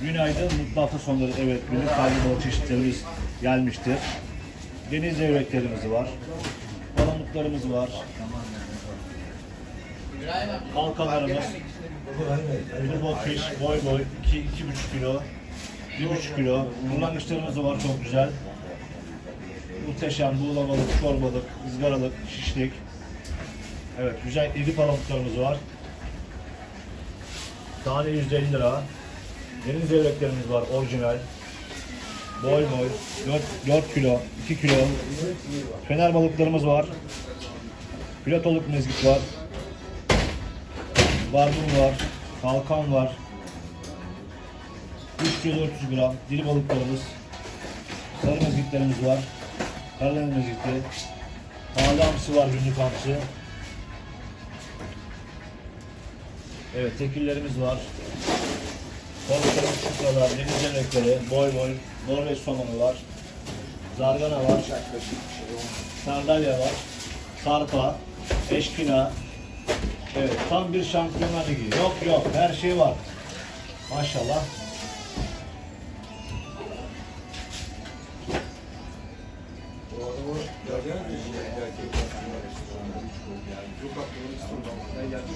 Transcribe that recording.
Günaydın, mutlu hafta sonları. Evet, günlük balık çeşitlerimiz gelmiştir. Deniz levreklerimiz var. Palamutlarımız var. Halkalarımız. Little fish, boy boy, 2 2,5 kilo. 1,5 kilo. Kullanmışlarımız da var çok güzel. Muhteşem buğula balık, çorbalık, ızgaralık, şişlik. Evet, güzel iri palamutlarımız var. Tane 150 lira. Deniz levreklerimiz var orijinal. Boy boy. 4, 4 kilo, 2 kilo. Fener balıklarımız var. Platoluk mezgit var. Barbun var. Kalkan var. 3 kilo 400 gram. Diri balıklarımız. Sarı mezgitlerimiz var. Karadeniz mezgiti. Taze hamsi var günlük hamsi. Evet tekillerimiz var. Balıklarımız şukralar, deniz yemekleri, boy boy, Norveç somonu var. Zargana var. Sardalya var. Karpa, eşkina. Evet tam bir şampiyonlar ligi. Yok yok her şey var. Maşallah. Yok bak bunu istiyorum. Ben geldim.